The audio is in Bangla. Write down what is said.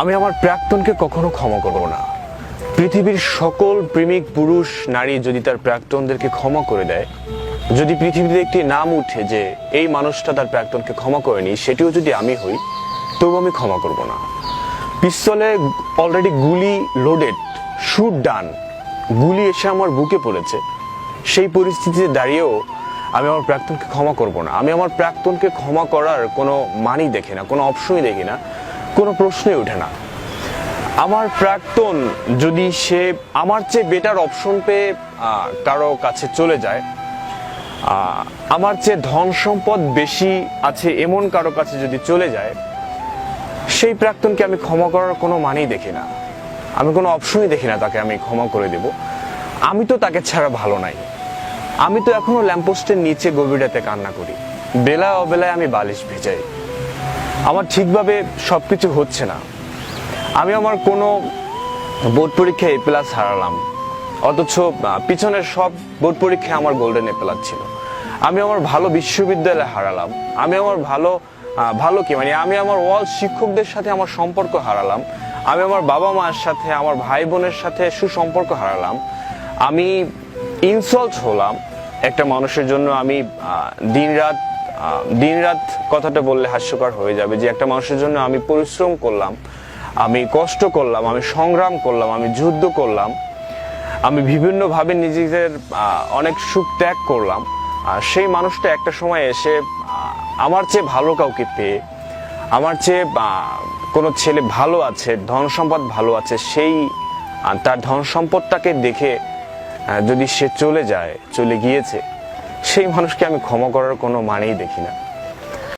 আমি আমার প্রাক্তনকে কখনো ক্ষমা করব না। পৃথিবীর সকল প্রেমিক, পুরুষ, নারী যদি তার প্রাক্তনদেরকে ক্ষমা করে দেয়, যদি পৃথিবীতে একটি নাম উঠে যে এই মানুষটা তার প্রাক্তনকে ক্ষমা করেনি, সেটিও যদি আমি হই তবু আমি ক্ষমা করব না। পিস্তলে অলরেডি গুলি লোডেড শুট ডান গুলি এসে আমার বুকে পড়েছে। সেই পরিস্থিতিতে দাঁড়িয়েও আমি আমার প্রাক্তনকে ক্ষমা করব না। আমি আমার প্রাক্তনকে ক্ষমা করার কোনো মানই দেখি না, কোনো অপশনই দেখি না। কোনো প্রশ্নই ওঠে না। আমার প্রাক্তন যদি সে আমার চেয়ে বেটার অপশন পেয়ে কারও কাছে চলে যায় আমার চেয়ে ধন সম্পদ বেশি আছে এমন কারও কাছে যদি চলে যায়, সেই প্রাক্তনকে আমি ক্ষমা করার কোনো মানেই দেখি না। আমি কোনো অপশনই দেখি না তাকে আমি ক্ষমা করে দেব। আমি তো তাকে ছাড়া ভালো নাই। আমি তো এখনও ল্যাম্পোস্টের নিচে গভীর রাতে কান্না করি। বেলা অবেলায় আমি বালিশ ভেজাই। আমার ঠিকভাবে সব কিছু হচ্ছে না। আমি আমার কোনো বোর্ড পরীক্ষায় এ প্লাস হারালাম। অথচ পিছনের সব বোর্ড পরীক্ষায় আমার গোল্ডেন এ প্লাস ছিল। আমি আমার ভালো বিশ্ববিদ্যালয়ে হারালাম। আমি আমার ভালো ভালো কি মানে আমি আমার ওয়াল শিক্ষকদের সাথে আমার সম্পর্ক হারালাম। আমি আমার বাবা মার সাথে, আমার ভাই বোনের সাথে সুসম্পর্ক হারালাম। আমি ইনসল্ট হলাম একটা মানুষের জন্য। আমি দিন রাত দিন রাত কথাটা বললে হাস্যকর হয়ে যাবে যে একটা মানুষের জন্য আমি পরিশ্রম করলাম, আমি কষ্ট করলাম, আমি সংগ্রাম করলাম, আমি যুদ্ধ করলাম, আমি বিভিন্নভাবে নিজেদের অনেক সুখ ত্যাগ করলাম, আর সেই মানুষটা একটা সময় এসে আমার চেয়ে ভালো কাউকে পেয়ে, আমার চেয়ে কোনো ছেলে ভালো আছে, ধন সম্পদ ভালো আছে, সেই তার ধন সম্পদটাকে দেখে যদি সে চলে যায়, চলে গিয়েছে সেই মানুষকে আমি ক্ষমা করার কোনো মানেই দেখি না।